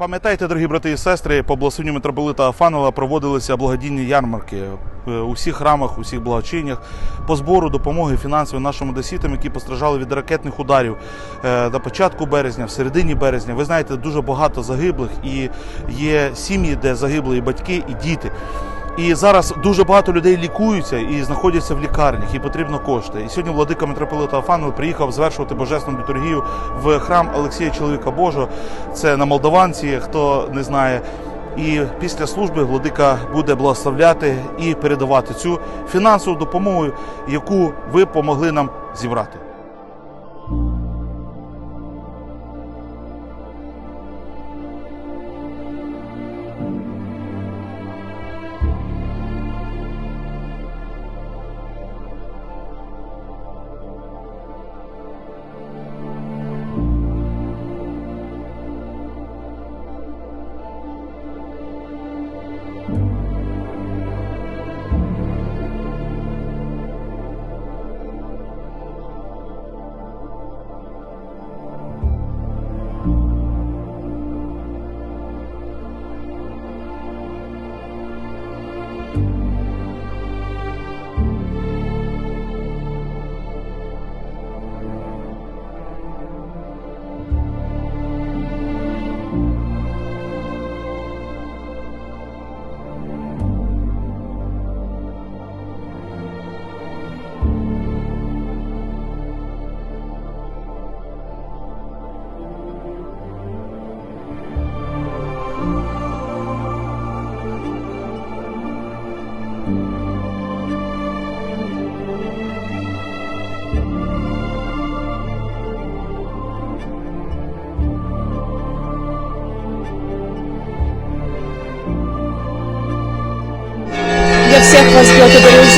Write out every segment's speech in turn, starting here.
Пам'ятаєте, дорогі брати і сестри, по благословенню митрополита Афанова проводилися благодійні ярмарки у всіх храмах, у всіх благочинях по збору допомоги фінансової нашим одеситам, які постраждали від ракетних ударів е, на початку березня, в середині березня. Ви знаєте, дуже багато загиблих і є сім'ї, де загибли і батьки, і діти. І зараз дуже багато людей лікуються і знаходяться в лікарнях, і потрібно кошти. І сьогодні владика митрополита Афанов приїхав звершувати божественну літургію в храм Олексія Чоловіка Божого. Це на Молдаванці, хто не знає. І після служби владика буде благословляти і передавати цю фінансову допомогу, яку ви помогли нам зібрати.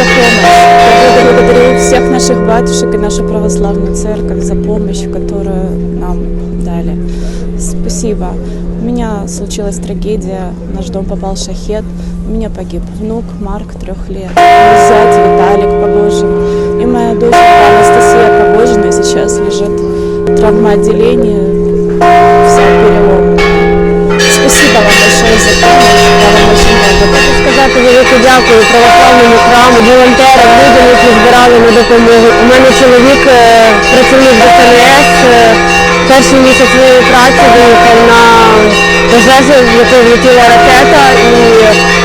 За помощь. Я благодарю всех наших батюшек и нашу православную церковь за помощь, которую нам дали. Спасибо. У меня случилась трагедия, в наш дом попал шахет, у меня погиб внук Марк трех лет, зять Виталик Погожин и моя дочь Анастасия Погожина сейчас лежит в травмоотделении, вся дякую православному храму, волонтерам, людям, які збирали на допомогу. У мене чоловік е, працівник ДСНС, е, перший місяць своєї праці виїхав на пожежу, в яку влетіла ракета, і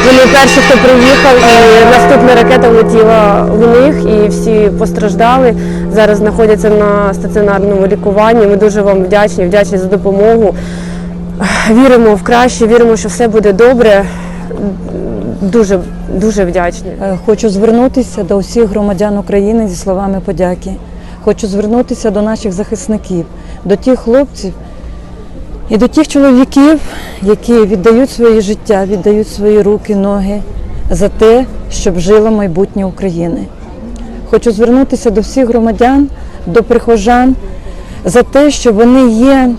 вони перші, хто приїхав, і наступна ракета влетіла в них, і всі постраждали. Зараз знаходяться на стаціонарному лікуванні. Ми дуже вам вдячні, вдячні за допомогу. Віримо в краще, віримо, що все буде добре. Дуже дуже вдячні. Е, Хочу звернутися до всіх громадян України зі словами подяки. Хочу звернутися до наших захисників, до тих хлопців і до тих чоловіків, які віддають своє життя, віддають свої руки, ноги за те, щоб жило майбутнє України. Хочу звернутися до всіх громадян, до прихожан за те, що вони є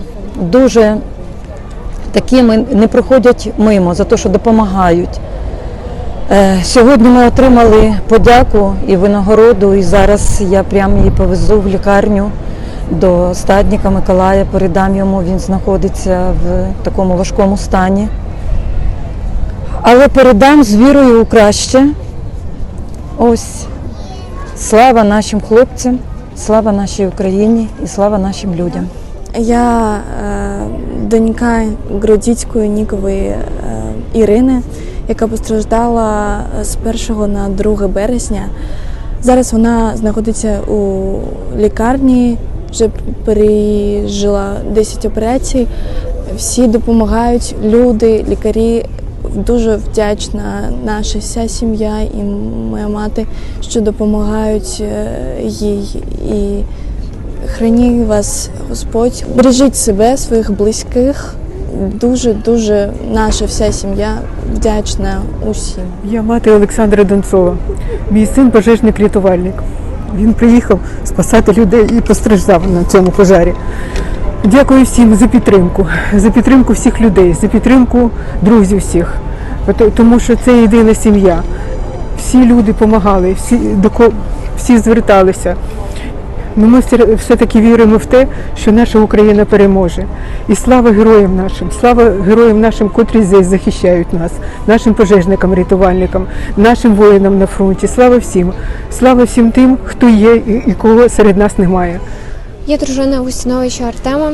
дуже такими, не проходять мимо, за те, що допомагають. Е, Сьогодні ми отримали подяку і винагороду, і зараз я прямо її повезу в лікарню до стадника Миколая, передам йому, він знаходиться в такому важкому стані. Але передам з вірою у краще. Ось слава нашим хлопцям, слава нашій Україні і слава нашим людям. Я е, донька Гродіцької Нікової е, Ірини, яка постраждала з 1 на 2 березня. Зараз вона знаходиться у лікарні, вже пережила 10 операцій. Всі допомагають, люди, лікарі. Дуже вдячна наша вся сім'я і моя мати, що допомагають е, їй. І Храні вас Господь, бережіть себе, своїх близьких. Дуже дуже наша вся сім'я вдячна усім. Я мати Олександра Донцова. Мій син пожежник рятувальник. Він приїхав спасати людей і постраждав на цьому пожарі. Дякую всім за підтримку, за підтримку всіх людей, за підтримку друзів всіх. Тому що це єдина сім'я. Всі люди допомагали, всі, всі зверталися. Ну, ми все- все-таки віримо в те, що наша Україна переможе. І слава героям нашим, слава героям нашим, котрі здесь захищають нас, нашим пожежникам, рятувальникам, нашим воїнам на фронті. Слава всім! Слава всім тим, хто є і, кого серед нас немає. Я дружина Густіновича Артема,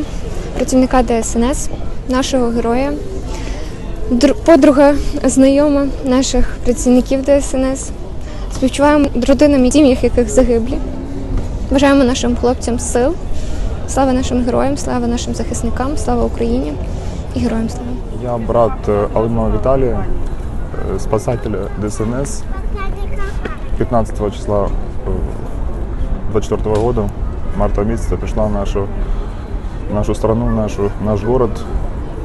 працівника ДСНС, нашого героя, Дру- подруга, знайома наших працівників ДСНС. Співчуваємо родинам і сім'ях, яких загиблі. Бажаємо нашим хлопцям сил. Слава нашим героям, слава нашим захисникам, слава Україні і героям слава. Я брат э, Алымова Виталия, э, спасателя ДСНС. 15 числа 24 года, марта месяца, пришла в нашу, в нашу страну, в нашу, наш город.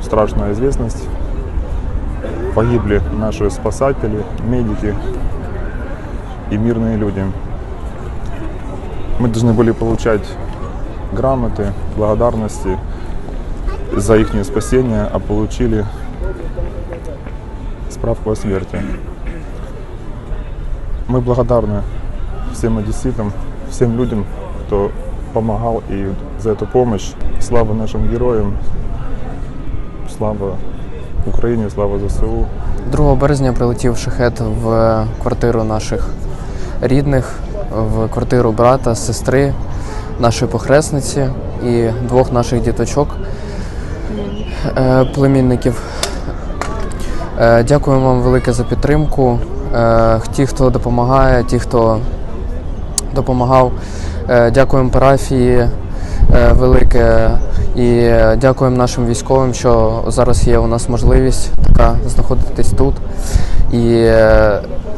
Страшная известность. Погибли наши спасатели, медики и мирные люди. Мы должны были получать грамоты, благодарности за их спасение, а получили справку о смерти. Мы благодарны всем одесситам, всем людям, кто помогал и за эту помощь. Слава нашим героям, слава Україні, слава ЗСУ. 2 березня прилетів шахет в квартиру наших рідних, в квартиру брата, сестри, нашої похресниці і двох наших діточок, е, племінників. Е, Дякуємо вам велике за підтримку. Е, Ті, хто допомагає, ті, хто допомагав. Дякуємо парафії велике і дякуємо нашим військовим, що зараз є у нас можливість така знаходитись тут. І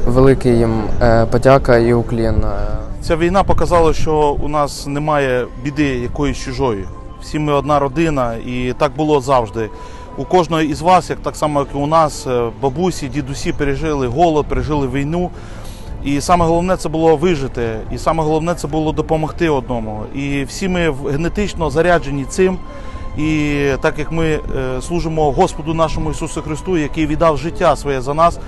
великий їм е, подяка і уклін. Е, Ця війна показала, що у нас немає біди якоїсь чужої. Всі ми одна родина, і так було завжди. У кожного із вас, як так само, як і у нас, е, бабусі, дідусі пережили голод, пережили війну. І саме головне це було вижити, і саме головне це було допомогти одному. І всі ми генетично заряджені цим. І так як ми служимо Господу нашому Ісусу Христу, який віддав життя своє за нас,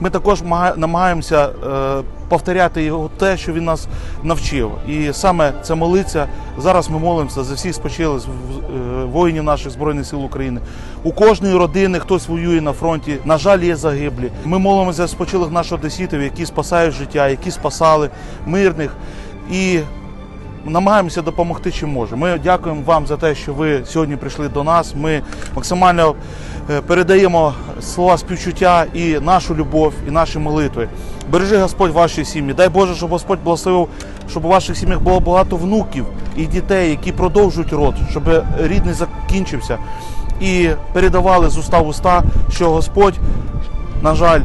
ми також намагаємося е, повторяти його те, що він нас навчив. І саме це молиться. Зараз ми молимося за всіх спочилих е, воїнів наших збройних сил України. У кожної родини хтось воює на фронті. На жаль, є загиблі. Ми молимося за спочилих наших одеситів, які спасають життя, які спасали мирних. І намагаємося допомогти чим можемо. Ми дякуємо вам за те, що ви сьогодні прийшли до нас. Ми максимально е, передаємо слова співчуття і нашу любов, і наші молитви. Бережи Господь ваші сім'ї. Дай Боже, щоб Господь благословив, щоб у ваших сім'ях було багато внуків і дітей, які продовжують род, щоб рід не закінчився. І передавали з уста в уста, що Господь, на жаль,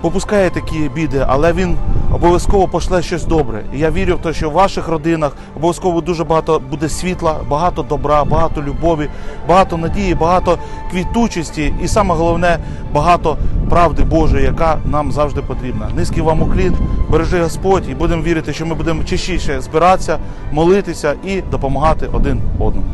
попускає такі біди, але він обов'язково пошле щось добре. І я вірю в те, що в ваших родинах обов'язково дуже багато буде світла, багато добра, багато любові, багато надії, багато квітучості, і саме головне багато правди Божої, яка нам завжди потрібна. Низький вам уклін, бережи Господь, і будемо вірити, що ми будемо частіше збиратися, молитися і допомагати один одному.